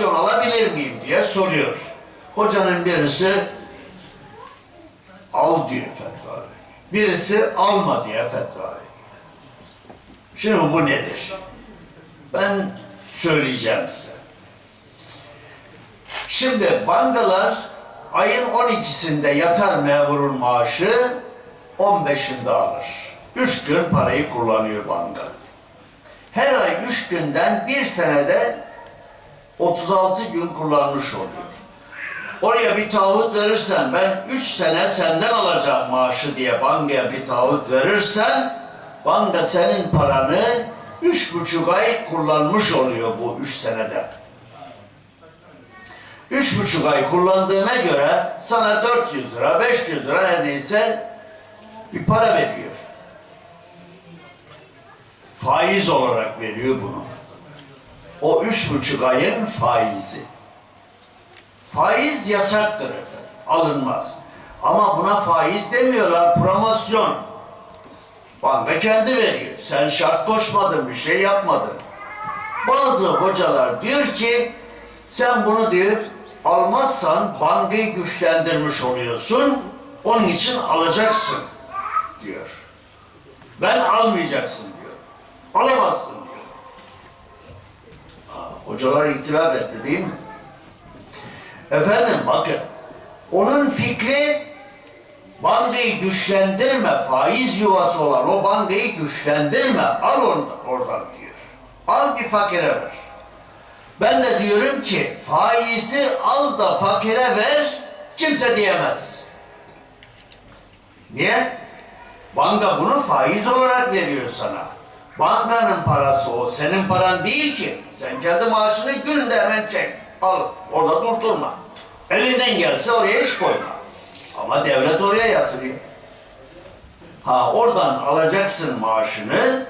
promosyon alabilir miyim diye soruyor. Hocanın birisi al diyor fetva veriyor. Birisi alma diye fetva veriyor. Şimdi bu nedir? Ben söyleyeceğim size. Şimdi bankalar ayın 12'sinde yatar memurun maaşı 15'inde alır. 3 gün parayı kullanıyor banka. Her ay 3 günden bir senede 36 gün kullanmış oluyor. Oraya bir taahhüt verirsen ben 3 sene senden alacağım maaşı diye bankaya bir taahhüt verirsen banka senin paranı üç buçuk ay kullanmış oluyor bu üç senede. Üç buçuk ay kullandığına göre sana 400 lira, 500 lira her neyse bir para veriyor. Faiz olarak veriyor bunu. O üç buçuk ayın faizi. Faiz yasaktır efendim. Alınmaz. Ama buna faiz demiyorlar. Promosyon. Banka kendi veriyor. Sen şart koşmadın, bir şey yapmadın. Bazı hocalar diyor ki sen bunu diyor almazsan bankayı güçlendirmiş oluyorsun. Onun için alacaksın diyor. Ben almayacaksın diyor. Alamazsın hocalar itiraf etti değil mi? Efendim bakın, onun fikri bankayı güçlendirme, faiz yuvası olan o bankayı güçlendirme, al onu oradan diyor. Al bir fakire ver. Ben de diyorum ki faizi al da fakire ver, kimse diyemez. Niye? Banka bunu faiz olarak veriyor sana. Bankanın parası o, senin paran değil ki. Sen kendi maaşını günde hemen çek. Al, orada durdurma. Elinden gelse oraya hiç koyma. Ama devlet oraya yatırıyor. Ha oradan alacaksın maaşını,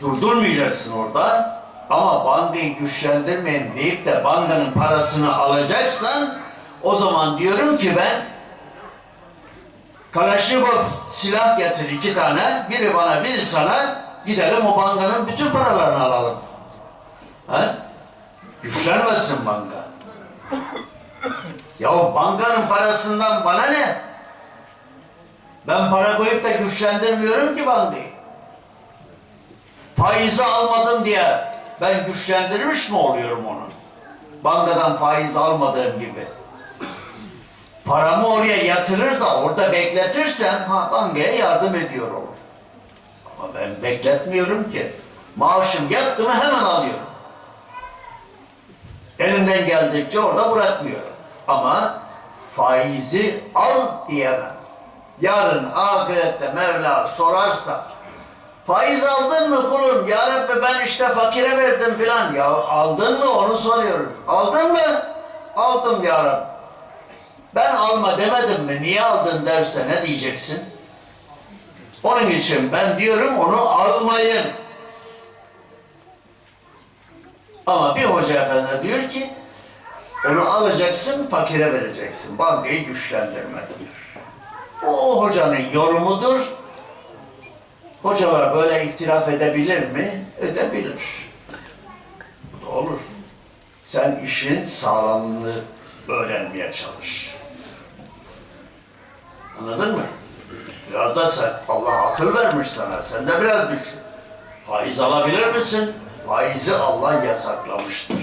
durdurmayacaksın orada. Ama bankayı güçlendirmeyin deyip de bankanın parasını alacaksan o zaman diyorum ki ben Kalaşnikov silah getir iki tane, biri bana biri sana gidelim o bankanın bütün paralarını alalım. Ha? Güçlenmesin banka. Ya bankanın parasından bana ne? Ben para koyup da güçlendirmiyorum ki bankayı. Faizi almadım diye ben güçlendirmiş mi oluyorum onu? Bankadan faiz almadığım gibi. Paramı oraya yatırır da orada bekletirsem ha bankaya yardım ediyor olur. Ama ben bekletmiyorum ki. Maaşım yattı mı hemen alıyorum. Elimden geldikçe orada bırakmıyorum. Ama faizi al diyemem. Yarın ahirette Mevla sorarsa faiz aldın mı kulum? Ya Rabbi ben işte fakire verdim filan. Ya aldın mı onu soruyorum. Aldın mı? Aldım ya Rabbi. Ben alma demedim mi? Niye aldın derse ne diyeceksin? Onun için ben diyorum onu almayın. Ama bir hoca efendi diyor ki onu alacaksın, fakire vereceksin. Bankayı güçlendirme diyor. O hocanın yorumudur. Hocalar böyle itiraf edebilir mi? Edebilir. Bu da olur. Sen işin sağlamlığını öğrenmeye çalış. Anladın mı? Biraz da sen, Allah akıl vermiş sana. Sen de biraz düşün. Faiz alabilir misin? Faizi Allah yasaklamıştır.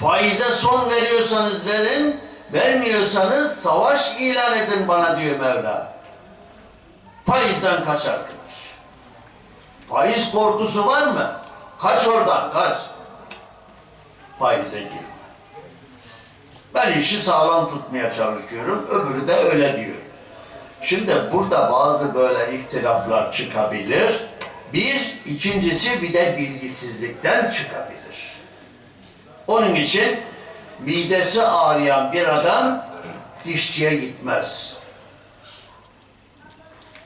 Faize son veriyorsanız verin, vermiyorsanız savaş ilan edin bana diyor Mevla. Faizden kaç arkadaş. Faiz korkusu var mı? Kaç oradan, kaç. Faize girme. Ben işi sağlam tutmaya çalışıyorum, öbürü de öyle diyor. Şimdi burada bazı böyle ihtilaflar çıkabilir. Bir, ikincisi bir de bilgisizlikten çıkabilir. Onun için midesi ağrıyan bir adam dişçiye gitmez.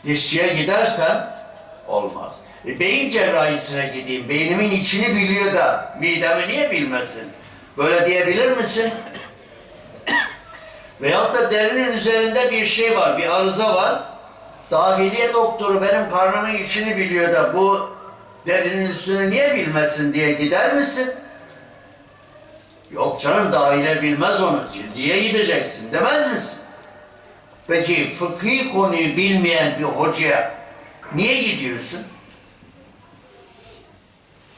Dişçiye gidersen olmaz. E, beyin cerrahisine gideyim, beynimin içini biliyor da midemi niye bilmesin? Böyle diyebilir misin? Veyahut da derinin üzerinde bir şey var, bir arıza var. Dahiliye doktoru benim karnımın içini biliyor da bu derinin üstünü niye bilmesin diye gider misin? Yok canım daire bilmez onu. Cildiye gideceksin demez misin? Peki fıkhi konuyu bilmeyen bir hocaya niye gidiyorsun?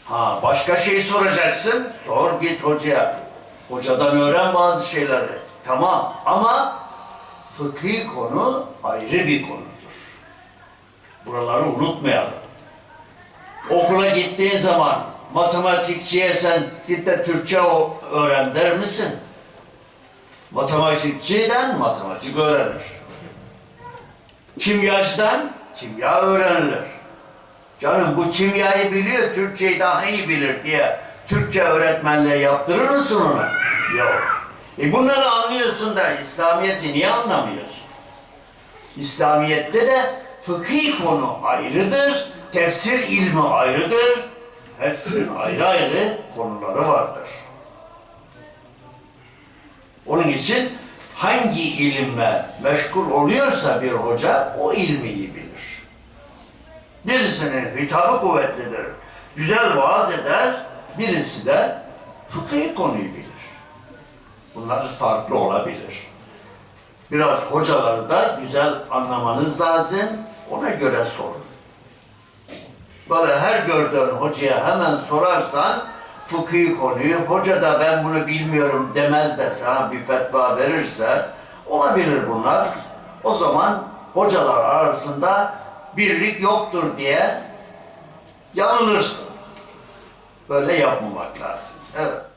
Ha başka şey soracaksın. Sor git hocaya. Hocadan öğren bazı şeyleri. Tamam ama fıkhi konu ayrı bir konudur. Buraları unutmayalım. Okula gittiğin zaman matematikçiye sen git de Türkçe öğren der misin? Matematikçiden matematik öğrenir. Kimyacıdan kimya öğrenilir. Canım bu kimyayı biliyor, Türkçeyi daha iyi bilir diye Türkçe öğretmenliğe yaptırır mısın ona? Yok. E bunları anlıyorsun da İslamiyet'i niye anlamıyorsun? İslamiyet'te de fıkhi konu ayrıdır, tefsir ilmi ayrıdır. Hepsinin ayrı ayrı konuları vardır. Onun için hangi ilimle meşgul oluyorsa bir hoca o ilmi iyi bilir. Birisinin hitabı kuvvetlidir, güzel vaaz eder, birisi de fıkhi konuyu bilir. Bunlar farklı olabilir. Biraz hocaları da güzel anlamanız lazım, ona göre sorun. Böyle her gördüğün hocaya hemen sorarsan fıkhi konuyu, hoca da ben bunu bilmiyorum demez de sana bir fetva verirse olabilir bunlar. O zaman hocalar arasında birlik yoktur diye yanılırsın. Böyle yapmamak lazım. Evet.